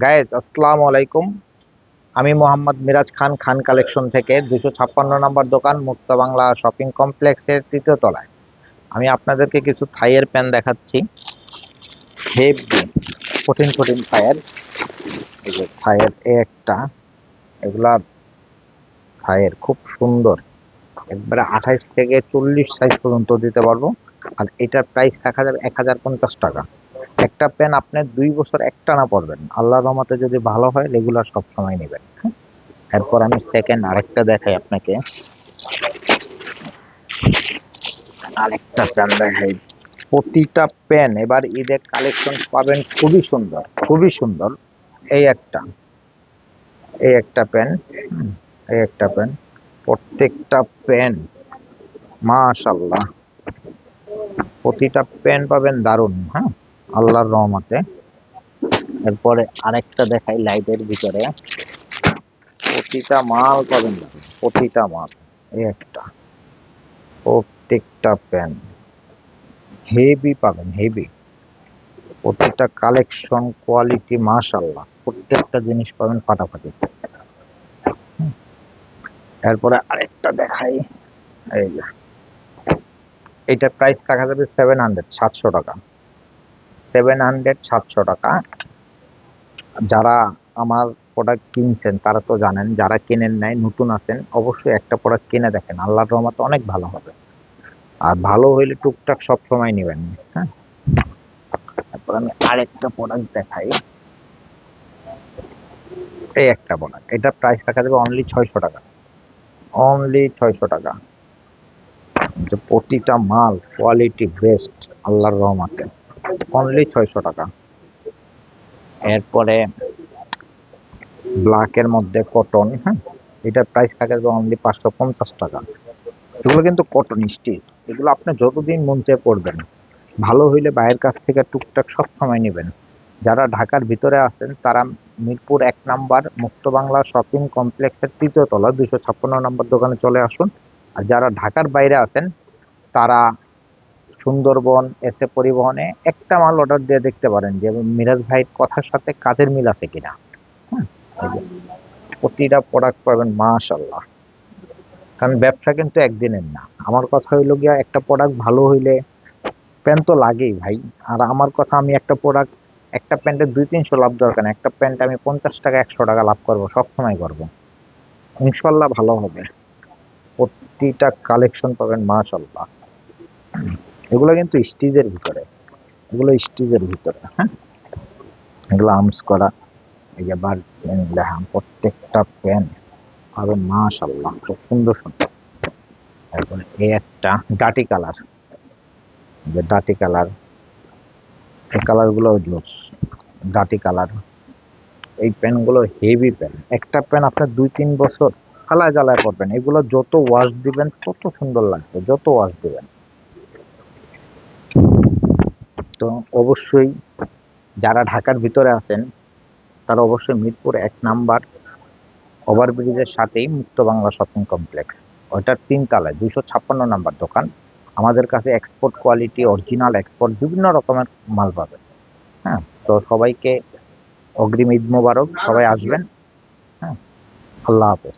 Guys আসসালামু আলাইকুম। আমি মোহাম্মদ মিরাজ খান খান কালেকশন থেকে দুশো ছাপ্পান্ন নম্বর দোকান, মুক্ত বাংলা শপিং কমপ্লেক্সের তৃতীয় তলায়। আমি আপনাদেরকে কিছু থাইয়ের প্যান দেখাচ্ছি। হেভি কঠিন কঠিন থাইয়ের। যে থাইয়ের এ একটা, এগুলা থাইয়ের খুব সুন্দর। একবারে আঠাইশ থেকে চল্লিশ সাইজ পর্যন্ত দিতে পারব। আর এটার প্রাইস দেখা যাবে এক হাজার পঞ্চাশ টাকা। একটা পেন আপনি দুই বছর একটানা পরবেন আল্লাহর রহমতে যদি ভালো হয় রেগুলার সব সময় নেবেন? এরপর আমি সেকেন্ড আরেকটা দেখাই আপনাকে। আরেকটা পেন দেখাই। প্রতিটা পেন এবার ঈদের কালেকশন পাবেন খুবই সুন্দর খুবই সুন্দর। এই একটা এই একটা পেন এই একটা পেন প্রত্যেকটা পেন মাশাল্লাহ প্রতিটা পেন পাবেন দারুণ হ্যাঁ। আল্লাহর রহমতে। এরপরে আরেকটা দেখাই লাইটের ভিতরে। প্রতিটা মাল পাবেন প্রতিটা মাল। এই একটা। প্রত্যেকটা পেন হেভি পাবেন হেভি প্রত্যেকটা কালেকশন কোয়ালিটি মাশাল্লাহ প্রত্যেকটা জিনিস পাবেন ফাটাফাটি। এরপরে আরেকটা দেখাই। এই যে। এটা প্রাইস রাখা যাবে সেভেন হান্ড্রেড সাতশো টাকা। সেভেন হান্ড্রেড সাতশো টাকা। যারা আমার প্রোডাক্ট কিনছেন, তারা তো জানেন, যারা কেনেন নাই, নতুন আছেন, অবশ্যই একটা প্রোডাক্ট কিনে দেখেন। আল্লাহর রহমতে অনেক ভালো হবে। আর ভালো হইলে টুকটাক সব সময় নেবেন। হ্যাঁ? তারপর আমি আরেকটা প্রোডাক্ট দেখাই। এই একটা প্রোডাক্ট এটা প্রাইস রাখা যাবে অনলি ছয়শো টাকা। অনলি ছয়শো টাকা। প্রতিটা মাল কোয়ালিটি বেস্ট আল্লাহর রহমতে। অনলি ছয়শো টাকা। এরপরে ব্ল্যাকের মধ্যে কটন হ্যাঁ? এটার প্রাইস থাকে অনলি পাঁচশো পঞ্চাশ টাকা। এগুলো কিন্তু কটন স্টিচ এগুলো আপনি যতদিন মন পড়বেন ভালো হইলে বাইরের কাছ থেকে টুকটাক সব সময় নেবেন। যারা ঢাকার ভিতরে আছেন, তারা মিরপুর এক নাম্বার, মুক্ত বাংলা শপিং কমপ্লেক্সের তৃতীয় তলা দুশো ছাপ্পান্ন নম্বর দোকানে চলে আসুন। আর যারা ঢাকার বাইরে আছেন, তারা সুন্দরবন, এসে পরিবহনে একটা মাল অর্ডার দিয়ে দেখতে পারেন যে মিরাজ ভাইয়ের কথার সাথে কাজের মিল আছে কিনা। প্রতিটা প্রোডাক্ট পাবেন মাশাল্লাহ কারণ ব্যবসা কিন্তু একদিনের না। আমার কথা হইল গিয়া একটা প্রোডাক্ট ভালো হইলে প্যান্ট তো লাগেই ভাই। আর আমার কথা আমি একটা প্রোডাক্ট একটা প্যান্টের দুই তিনশো লাভ দরকার একটা প্যান্ট আমি পঞ্চাশ টাকা, একশো টাকা লাভ করব সবসময় করব। ইনশাল্লাহ ভালো হবে। প্রতিটা কালেকশন পাবেন মাশাল্লাহ এগুলো কিন্তু স্টিজের ভিতরে। এগুলো স্টিজের ভিতরে হ্যাঁ? এগুলো আর্মস করা, এই যে বার লেখা প্রত্যেকটা পেন পাবেন মাশাল্লাহ খুব সুন্দর সুন্দর। তারপরে এই একটা ডাটি কালার যে ডাটি কালার এই কালারগুলো ডাটি কালার এই পেনগুলো হেভি পেন একটা পেন আপনার দুই তিন বছর জ্বালায় জ্বালায় করবেন এগুলো যত ওয়াশ দিবেন, তত সুন্দর লাগবে, যত ওয়াশ দিবেন। তো অবশ্যই যারা ঢাকার ভিতরে আছেন, তারা অবশ্যই মিরপুর এক নাম্বার ওভারব্রিজের সাথেই মুক্ত বাংলা শপিং কমপ্লেক্স। ওইটার তিন তলায় দুশো ছাপ্পান্ন নাম্বার দোকান। আমাদের কাছে এক্সপোর্ট কোয়ালিটি অরিজিনাল এক্সপোর্ট বিভিন্ন রকমের মাল পাবে হ্যাঁ তো সবাইকে অগ্রিম ঈদ মোবারক, সবাই আসবেন। হ্যাঁ আল্লাহ হাফেজ।